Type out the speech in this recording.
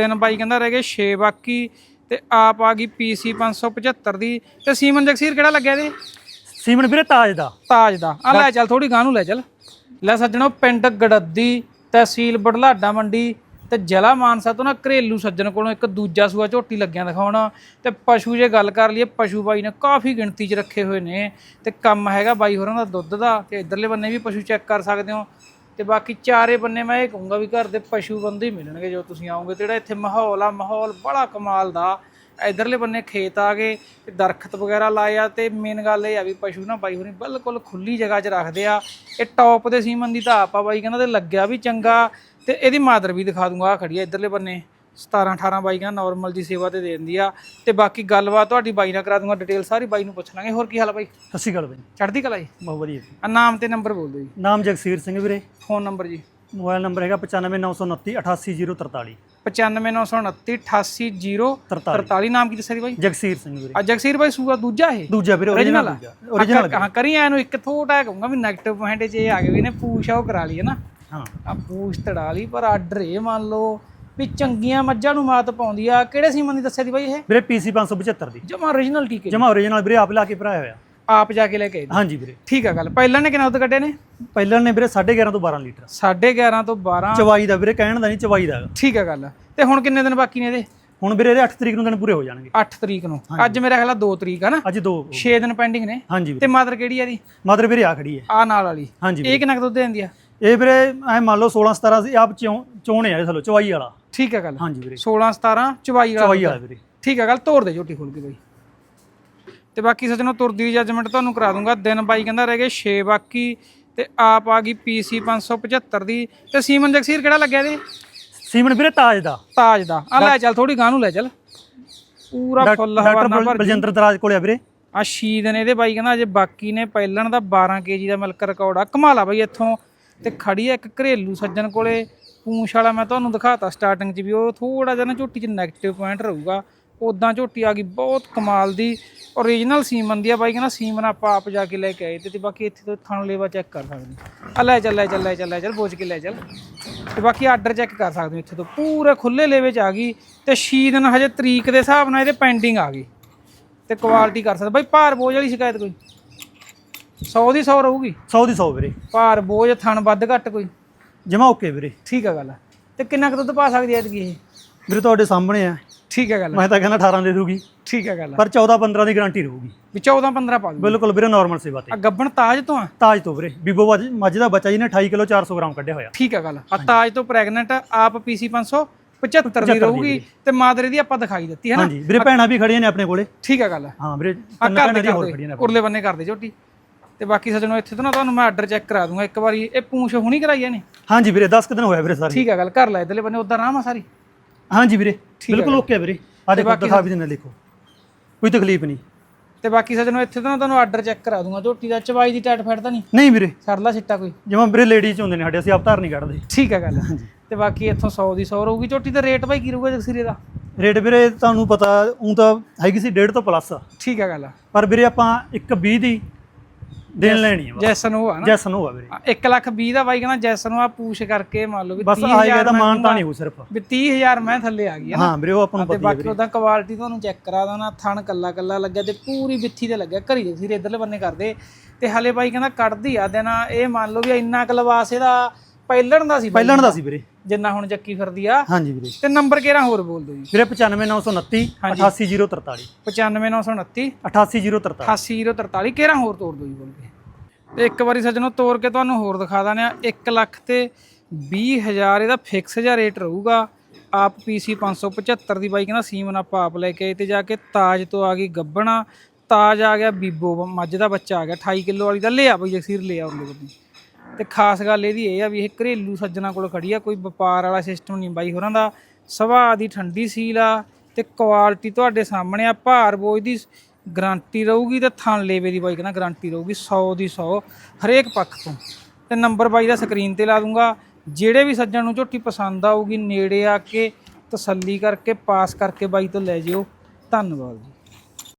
ਦਿਨ ਬਾਈ ਕਹਿੰਦਾ ਰਹਿ ਗਏ 6 ਬਾਕੀ ਤੇ ਆਪ ਆ ਗਈ PC 575 ਦੀ। ਤੇ ਸੀਮਨ ਜਗਸੀਰ ਕਿਹੜਾ ਲੱਗਿਆ ਇਹਦੇ? ਸੀਮਨ ਵੀਰੇ ਤਾਜ ਦਾ। ਤਾਜ ਦਾ। ਆ ਲੈ ਚੱਲ ਥੋੜੀ ਗਾਂ ਨੂੰ ਲੈ ਚੱਲ। ਲੈ ਸੱਜਣੋ ਪਿੰਡ ਗੜੱਦੀ ਤਹਿਸੀਲ ਬੜਲਾਡਾ ਮੰਡੀ ਤੇ ਜ਼ਿਲ੍ਹਾ ਮਾਨਸਾ ਤੋਂ ਨਾ ਘਰੇਲੂ ਸੱਜਣ ਕੋਲੋਂ ਇੱਕ ਦੂਜਾ ਸੂਆ ਝੋਟੀ ਲੱਗਿਆ ਦਿਖਾਉਣ। ਤੇ ਪਸ਼ੂ ਜੇ ਗੱਲ ਕਰ ਲਈਏ ਪਸ਼ੂ ਬਾਈ ਨੇ ਕਾਫੀ ਗਿਣਤੀ 'ਚ ਰੱਖੇ ਹੋਏ ਨੇ। ਤੇ ਕੰਮ ਹੈਗਾ ਬਾਈ ਹੋਰਾਂ ਦਾ ਦੁੱਧ ਦਾ ਤੇ ਇਧਰਲੇ ਬੰਨੇ ਵੀ ਪਸ਼ੂ ਚੈੱਕ ਕਰ ਸਕਦੇ ਹੋ। ਤੇ ਬਾਕੀ ਚਾਰੇ ਬੰਨੇ ਮੈਂ ਇਹ ਕਹੂੰਗਾ ਵੀ ਘਰ ਦੇ ਪਸ਼ੂ ਬੰਦੇ ਹੀ ਮਿਲਣਗੇ ਜੋ ਤੁਸੀਂ ਆਓਗੇ ਤੇ ਜਿਹੜਾ ਇੱਥੇ ਮਾਹੌਲ ਆ, ਮਾਹੌਲ ਬੜਾ ਕਮਾਲ ਦਾ। ਇਧਰਲੇ ਬੰਨੇ ਖੇਤ ਆ ਗਏ ਤੇ ਦਰਖਤ ਵਗੈਰਾ ਲਾਇਆ ਆ ਤੇ ਮੇਨ ਗੱਲ ਇਹ ਆ ਵੀ ਪਸ਼ੂ ਨਾ ਬਾਈ ਹੋਣੀ ਬਿਲਕੁਲ ਖੁੱਲੀ ਜਗ੍ਹਾ 'ਚ ਰੱਖਦੇ ਆ। ਇਹ ਟੌਪ ਦੇ ਸੀਮਨ ਦੀ ਧਾਪ ਆ ਬਾਈ, ਕਹਿੰਦਾ ਤੇ ਲੱਗਿਆ ਵੀ ਚੰਗਾ ਤੇ ਇਹਦੀ ਮਾਦਰ ਵੀ ਦਿਖਾ ਦੂੰਗਾ ਆ ਖੜੀ ਆ ਇਧਰਲੇ ਬੰਨੇ। 17 18 ਬਾਈ ਕਹਿੰਦਾ ਨਾਰਮਲ ਜੀ ਸੇਵਾ ਤੇ ਦੇ ਦਿੰਦੀ ਆ। ਤੇ ਬਾਕੀ ਗੱਲਬਾਤ ਤੁਹਾਡੀ ਬਾਈ ਨਾਲ ਕਰਾ ਦੂੰਗਾ ਡਿਟੇਲ ਸਾਰੀ ਬਾਈ ਨੂੰ ਪੁੱਛ ਲਾਂਗੇ। ਹੋਰ ਕੀ ਹਾਲ ਆ ਬਾਈ? ਸਤਿ ਸ਼੍ਰੀ ਅਕਾਲ ਬਾਈ। ਚੜ੍ਹਦੀ ਕਲਾ ਜੀ? ਬਹੁਤ ਵਧੀਆ ਜੀ। ਆ ਨਾਮ ਤੇ ਨੰਬਰ ਬੋਲ ਦਿਓ ਜੀ। ਨਾਮ ਜਗਸੀਰ ਸਿੰਘ ਵੀਰੇ। ਫੋਨ ਨੰਬਰ ਜੀ। ਮੋਬਾਈਲ ਨੰਬਰ ਹੈਗਾ 95929 88043 9599288043 ਨਾਮ ਕੀ ਦੱਸਿਆ ਸੀ ਬਾਈ? ਜਗਸੀਰ ਸਿੰਘ ਵੀਰੇ। ਆ ਜਗਸੀਰ ਬਾਈ ਸੂਆ ਦੂਜਾ ਇਹ? ਦੂਜਾ ਵੀਰੇ Original origignal ਆ? ਦੂਜਾ origignal ਹਾਂ ਕਰੀ ਐ ਨੂੰ ਇੱਕ ਥੋੜਾ ਕਹੂੰਗਾ ਵੀ 네ਗੇਟਿਵ ਪੁਆਇੰਟ ਜੇ ਇਹ ਆ ਗਏ ਵੀ ਨੇ ਪੂਛ ਆ ਉਹ ਕਰਾ ਲਈ ਹੈ ਨਾ। ਹਾਂ। ਆ ਪੂਛ ਤੜਾ ਲਈ ਪਰ ਆਰਡਰ ਇਹ ਮੰਨ ਲਓ। ਵੀ ਚੰਗੀਆਂ ਮੱਝਾਂ ਨੂੰ ਮਾਤ ਪਾਉਂਦੀ ਆ। ਕਿਹੜੇ ਸੀਮਨ ਦੀ ਦੱਸਿਆ ਦੀ ਬਾਈ ਇਹ? ਵੀਰੇ PC 575 ਦੀ। ਜਮਾ origignal ਟੀਕੇ ਜਮਾ origignal ਵੀਰੇ ਆਪ ਲਾ ਕੇ ਭਰਾਇਆ ਹੋਇਆ। ਆਪ ਜਾ ਕੇ ਲੈ ਕੇ ਆਏ। ਹਾਂਜੀ ਵੀਰੇ। ਠੀਕ ਆ ਗੱਲ। ਪਹਿਲਾਂ ਨੇ ਕਿੰਨਾ ਦੁੱਧ ਕੱਢੇ ਨੇ? ਪਹਿਲਾਂ ਨੇ ਵੀਰੇ 11.5 ਤੋਂ 12 ਲੀਟਰ। 11.5 ਤੋਂ 12 ਚਵਾਈ ਦਾ ਵੀਰੇ ਕਹਿਣ ਦਾ ਨਹੀਂ ਚਵਾਈ ਦਾ। ਠੀਕ ਆ ਗੱਲ। ਤੇ ਹੁਣ ਕਿੰਨੇ ਦਿਨ ਬਾਕੀ ਨੇ ਇਹਦੇ? ਹੁਣ ਵੀਰੇ ਇਹਦੇ 8 ਤਰੀਕ ਨੂੰ ਦਿਨ ਪੂਰੇ ਹੋ ਜਾਣਗੇ। 8 ਤਰੀਕ ਨੂੰ। ਅੱਜ ਮੇਰਾ ਖਿਆਲ 2 ਤਰੀਕ ਆ ਨਾ। ਅੱਜ ਦੋ। 6 ਦਿਨ ਪੈਂਡਿੰਗ ਨੇ। ਹਾਂਜੀ ਤੇ ਮਾਦਰ ਕਿਹੜੀ ਆ ਦੀ ਮਦਰ ਵੀਰੇ ਆ ਖੜੀ ਹੈ। ਆ ਨਾਲ ਵਾਲੀ। ਹਾਂਜੀ ਇਹ ਕਿੰਨਾ ਦੁੱਧ ਦਿੰਦੀ ਆ? ਇਹ ਵੀਰੇ ਐ ਮੰਨ ਲਓ 16 17 ਸੀ ਆਪ ਚੋਂ ਚੋਣੇ ਆ ਥਲੋ ਚਵਾਈ ਵਾਲਾ। ਠੀਕ ਆ ਗੱਲ? ਹਾਂਜੀ ਵੀਰੇ। 16 17 ਚਵਾਈ ਵਾਲਾ ਚਵਾਈ ਵਾਲਾ ਵੀਰੇ। ਠੀਕ ਆ ਗੱਲ ਤੋੜ ਦੇ ਝੋਟੀ ਖੋਲ ਕੇ ਬਾਈ। ਤੇ ਬਾਕੀ ਸੱਜਣੋ ਤੁਰਦੀ ਦੀ ਜੱਜਮੈਂਟ ਤੁਹਾਨੂੰ ਕਰਾ ਦੂੰਗਾ। ਦਿਨ ਬਾਈ ਕਹਿੰਦਾ ਰਹਿ ਗਏ 6 ਬਾਕੀ ਤੇ ਆਪ ਆ ਗਈ PC 575 ਦੀ। ਤੇ ਸੀਮਨ ਜਗਸੀਰ ਕਿਹੜਾ ਲੱਗਿਆ ਇਹਦੇ? ਸੀਮਨ ਵੀਰੇ ਤਾਜ ਦਾ। ਤਾਜ ਦਾ। ਆ ਲੈ ਚੱਲ ਥੋੜੀ ਗਾਂ ਨੂੰ ਲੈ ਚੱਲ। ਪੂਰਾ ਫੁੱਲ ਹਵਾਨਾ ਭਰ ਬਲਜਿੰਦਰ ਦਰਾਜ ਕੋਲੇ ਆ ਵੀਰੇ। ਆ ਸ਼ੀ ਦਿਨ ਇਹਦੇ ਬਾਈ ਕਹਿੰਦਾ ਅਜੇ ਬਾਕੀ ਨੇ ਪਹਿਲਣ ਦਾ 12 ਕੇਜੀ ਦਾ ਮਿਲਕ ਰਿਕਾਰਡ ਆ। ਕਮਾਲਾ ਬਾਈ ਇੱਥੋਂ। ਤੇ ਖੜੀ ਆ ਇੱਕ ਘਰੇਲੂ ਸੱਜਣ ਕੋਲੇ। ਪੂੰਛ ਵਾਲਾ ਮੈਂ ਤੁਹਾਨੂੰ ਦਿਖਾਤਾ ਸਟਾਰਟਿੰਗ 'ਚ ਵੀ ਉਹ ਥੋੜਾ ਜਿਹਾ ਨਾ ਝੋਟੀ 'ਚ 네ਗੇਟਿਵ ਪੁਆਇੰਟ ਰਹੂਗਾ। ਉਦਾਂ ਝੋਟੀ ਆ ਗਈ ਬਹੁਤ ਕਮਾਲ ਦੀ ਓਰੀਜਨਲ ਸੀਮਨ ਦੀ ਆ ਬਾਈ ਕਹਿੰਦਾ ਸੀਮਨ ਆਪਾਂ ਆਪ ਜਾ ਕੇ ਲੈ ਕੇ ਆਏ ਤੇ ਤੇ ਬਾਕੀ ਇੱਥੇ ਤੋਂ ਥਣ ਲੇਵਾ ਚੈੱਕ ਕਰ ਸਕਦੇ। ਆ ਲੈ ਚੱਲ ਲੈ ਚੱਲ ਲੈ ਚੱਲ ਲੈ ਚੱਲ ਬੋਝ ਕੇ ਲੈ ਚੱਲ। ਤੇ ਬਾਕੀ ਆਰਡਰ ਚੈੱਕ ਕਰ ਸਕਦੇ ਹੋ ਇੱਥੇ ਤੋਂ। ਪੂਰੇ ਖੁੱਲੇ ਲੇਵੇ 'ਚ ਆ ਗਈ ਤੇ ਸ਼ੀ ਦਿਨ ਹਜੇ ਤਰੀਕ ਦੇ ਹਿਸਾਬ ਨਾਲ ਇਹਦੇ ਪੈਂਡਿੰਗ ਆ ਗਈ ਤੇ ਕੁਆਲਿਟੀ ਕਰ ਸਕਦਾ। ਬਾਈ ਭਾਰ ਬੋਝ ਵਾਲੀ ਸ਼ਿਕਾਇਤ ਕੋਈ? 100 ਦੀ 100 ਰਹੂਗੀ? 100 ਦੀ 100 ਵੀਰੇ। ਭਾਰ ਬੋਝ ਥਣ ਵੱਧ ਘੱਟ ਕੋਈ? ਜਮਾ ਓਕੇ ਵੀਰੇ ਠੀਕ ਆ ਗੱਲ ਤੇ ਕਿੰਨਾ ਕੁ ਦੁੱਧ ਪਾ ਸਕਦੀ ਐ ਐਤਕੀ ਇਹ? ਵੀਰੇ ਤੁਹਾਡੇ ਸਾਹਮਣੇ ਆ। ਠੀਕ ਆ ਗੱਲ ਮੈਂ ਤਾਂ ਕਹਿੰਦਾ 18 ਦੇ ਦੂਗੀ ਠੀਕ ਆ ਗੱਲ ਪਰ 14 15 ਦੀ ਗਾਰੰਟੀ ਰਹੂਗੀ। ਵੀ 14 15 ਪਾ ਦੂ ਬਿਲਕੁਲ ਵੀਰੇ ਨਾਰਮਲ ਸੇਵਾ ਤੇ। ਆ ਗੱਬਣ ਤਾਜ ਤੋਂ ਆ? ਤਾਜ ਤੋਂ ਵੀਰੇ। ਬੀਬੋ ਮੱਝ- ਦਾ ਬੱਚਾ ਜੀ ਨੇ 28 ਕਿਲੋ 400 ਗ੍ਰਾਮ ਕੱਢਿਆ ਹੋਇਆ। ਠੀਕ ਆ ਗੱਲ ਆ। ਤਾਜ ਤੋਂ ਪ੍ਰੈਗਨੈਂਟ ਆਪ ਪੀਸੀ 575 ਦੀ ਰਹੂਗੀ ਤੇ ਮਾਦਰੇ ਦੀ ਆਪਾਂ ਦਿਖਾਈ ਦਿੱਤੀ ਹੈ ਨਾ? ਹਾਂਜੀ। ਵੀਰੇ ਭੈਣਾਂ ਵੀ ਖੜੀਆਂ ਨੇ ਆਪਣੇ ਕੋਲੇ। ਠੀਕ ਆ ਗੱਲ ਹਾਂ ਵੀਰੇ ਆ ਦੇ ਦੀ ਉਰਲੇ ਬੰਨੇ ਕਰਦੇ ਝੋਟੀ। ਤੇ ਬਾਕੀ ਸੱਜਣੋ ਇੱਥੇ ਤੋਂ ਨਾ ਤੁਹਾਨੂੰ ਮੈਂ ਆਰਡਰ ਚੈੱਕ ਕਰਾ ਦੂੰਗਾ। ਇੱਕ ਵਾਰੀ ਇਹ ਪੂੰਛ ਹੁਣੀ ਕਰਾਈ ਨੇ ਹਾਂਜੀ ਵੀਰੇ 10 ਕੁ ਦਿਨ ਹੋਇਆ ਵੀਰੇ ਸਾਰੇ। ਠੀਕ ਆ ਗੱਲ ਕਰ ਲੈ ਇਧਰਲੇ ਬੰਨੇ ਉਦਾਂ ਆਰਾਮ ਆ ਸਾਰੀ। ਹਾਂਜੀ ਵੀਰੇ ਬਿਲਕੁਲ ਓਕੇ ਵੀਰੇ। ਆ ਦੇਖੋ ਦਿਖਾ ਵੀ ਦਿੰਦੇ ਦੇਖੋ। ਕੋਈ ਤਕਲੀਫ ਨਹੀਂ। ਤੇ ਬਾਕੀ ਸੱਜਣੋ ਇੱਥੇ ਤੋਂ ਨਾ ਤੁਹਾਨੂੰ ਆਰਡਰ ਚੈੱਕ ਕਰਾ ਦੂੰਗਾ। ਝੋਟੀ ਦਾ ਚਵਾਈ ਦੀ ਟੈਟ ਫੈਟ ਤਾਂ ਨਹੀਂ? ਨਹੀਂ ਵੀਰੇ। ਸਰਲਾ ਸਿੱਟਾ ਕੋਈ। ਜਿਵੇਂ ਵੀਰੇ ਲੇਡੀਜ਼ ਹੁੰਦੇ ਨੇ ਸਾਡੇ ਅਸੀਂ ਅਵਤਾਰ ਨਹੀਂ ਕੱਢਦੇ। ਠੀਕ ਆ ਗੱਲ। ਤੇ ਬਾਕੀ ਇੱਥੋਂ 100 ਦੀ 100 ਰਹੂਗੀ। ਝੋਟੀ ਦਾ ਰੇਟ ਭਾਈ ਕੀ ਰਹੂਗਾ ਜਗਸੀਰੇ ਦਾ? ਰੇਟ ਵੀਰੇ ਤੁਹਾਨੂੰ ਪਤਾ ਉਹ ਤਾਂ ਹੈਗੀ ਸੀ 1.5 ਤੋਂ ਪਲੱਸ ਠੀਕ ਆ ਗੱਲ। ਪਰ ਵੀਰੇ ਆਪਾਂ 1.20 ਦੀ ਦੇਣ ਲੈਣੀ ਹੈ ਜੈਸਨ ਉਹ ਆ ਨਾ। ਜੈਸਨ ਹੋਆ ਵੀਰੇ। 1 ਲੱਖ 20 ਦਾ ਬਾਈ ਕਹਿੰਦਾ ਜੈਸਨ ਆ ਪੂਛ ਕਰਕੇ ਮੰਨ ਲਓ ਵੀ ਬਸ 30000 ਆਏਗਾ ਤਾਂ ਮੈਂ ਮਾਨ ਤਾਂ। ਨਹੀਂ ਹੋ ਸਿਰਫ। ਵੀ 30000 ਮੈਂ ਥੱਲੇ ਆ ਗਈ ਹੈ ਨਾ। ਹਾਂ ਵੀਰੇ ਉਹ ਆਪਾਂ ਨੂੰ ਪਤਾ ਹੀ ਬਾਕੀ ਉਹਦਾ ਕੁਆਲਿਟੀ ਤੁਹਾਨੂੰ ਚੈੱਕ ਕਰਾ ਦਾਂ ਥਣ ਕੱਲਾ ਕੱਲਾ ਲੱਗਿਆ ਤੇ ਪੂਰੀ ਵਿੱਥੀ ਤੇ ਲੱਗਿਆ ਘਰੀ ਦੇ ਸਿਰੇ ਇਧਰਲੇ ਬੰਨੇ ਕਰਦੇ। ਤੇ ਹਲੇ ਬਾਈ ਕਹਿੰਦਾ ਕੱਢਦੀ ਆ ਦੇਣਾ ਇਹ ਮੰਨ ਲਓ ਵੀ ਇੰਨਾ ਕੁ ਲਵਾਸ ਇਹਦਾ ਪਹਿਲਣ ਦਾ ਸੀ ਬਾਈ, ਪਹਿਲਾਂ ਦਾ ਸੀ ਵੀਰੇ। ਜਿੰਨਾ ਹੁਣ ਚੱਕੀ ਫਿਰਦੀ ਆ। ਹਾਂਜੀ ਵੀਰੇ। ਤੇ ਨੰਬਰ ਕਿਹੜਾ ਹੋਰ ਬੋਲ ਦਿਓ ਜੀ? ਵੀਰੇ 95929 88043 95929 88043 88043 ਕਿਹੜਾ ਹੋਰ ਤੋੜ ਦਿਓ ਜੀ ਬੋਲ ਕੇ? ਤੇ ਇੱਕ ਵਾਰੀ ਸੱਜਣੋ ਤੋੜ ਕੇ ਤੁਹਾਨੂੰ ਹੋਰ ਦਿਖਾ ਦਾਂ ਆ 1 ਲੱਖ ਤੇ 20000 ਇਹਦਾ ਫਿਕਸ ਜਿਹਾ ਰੇਟ ਰਹੂਗਾ। ਆਪ PC 575 ਦੀ ਬਾਈ ਕਹਿੰਦਾ ਸੀਮਨ ਆਪਾਂ ਆਪ ਲੈ ਕੇ ਆਏ ਤੇ ਜਾ ਕੇ ਤਾਜ ਤੋਂ ਆ ਗਈ ਗੱਬਣਾ। ਤਾਜ ਆ ਗਿਆ ਬੀਬੋ ਮੱਝ ਦਾ ਬੱਚਾ ਆ ਗਿਆ 28 ਕਿਲੋ ਵਾਲੀ ਦਾ ਲਿਆ ਬਈ ਜਗਸੀਰ ਲਿਆ ਉਹਦੇ ਕੋਲ। ਤੇ ਖਾਸ ਗੱਲ ਇਹਦੀ ਇਹ ਆ ਵੀ ਇਹ ਘਰੇਲੂ ਸੱਜਣਾ ਕੋਲ ਖੜੀ ਆ, ਕੋਈ ਵਪਾਰ ਵਾਲਾ ਸਿਸਟਮ ਨਹੀਂ ਬਾਈ ਹੋਰਾਂ ਦਾ। ਸੁਭਾਅ ਦੀ ਠੰਡੀ ਸੀਲ ਆ ਤੇ ਕੁਆਲਿਟੀ ਤੁਹਾਡੇ ਸਾਹਮਣੇ ਆ, ਭਾਰ ਬੋਝ ਦੀ ਗਾਰੰਟੀ ਰਹੂਗੀ ਤੇ ਥਣ ਲੇਵੇ ਦੀ ਬਾਈ ਕਹਿੰਦਾ ਗਾਰੰਟੀ ਰਹੂਗੀ 100 ਦੀ 100 ਹਰੇਕ ਪੱਖ ਤੋਂ। ਤੇ ਨੰਬਰ ਬਾਈ ਦਾ ਸਕਰੀਨ ਤੇ ਲਾ ਦੂੰਗਾ, ਜਿਹੜੇ ਵੀ ਸੱਜਣ ਨੂੰ ਝੋਟੀ ਪਸੰਦ ਆਊਗੀ, ਨੇੜੇ ਆ ਕੇ ਤਸੱਲੀ ਕਰਕੇ, ਪਾਸ ਕਰਕੇ ਬਾਈ ਤੋਂ ਲੈ ਜਿਓ। ਧੰਨਵਾਦ ਜੀ।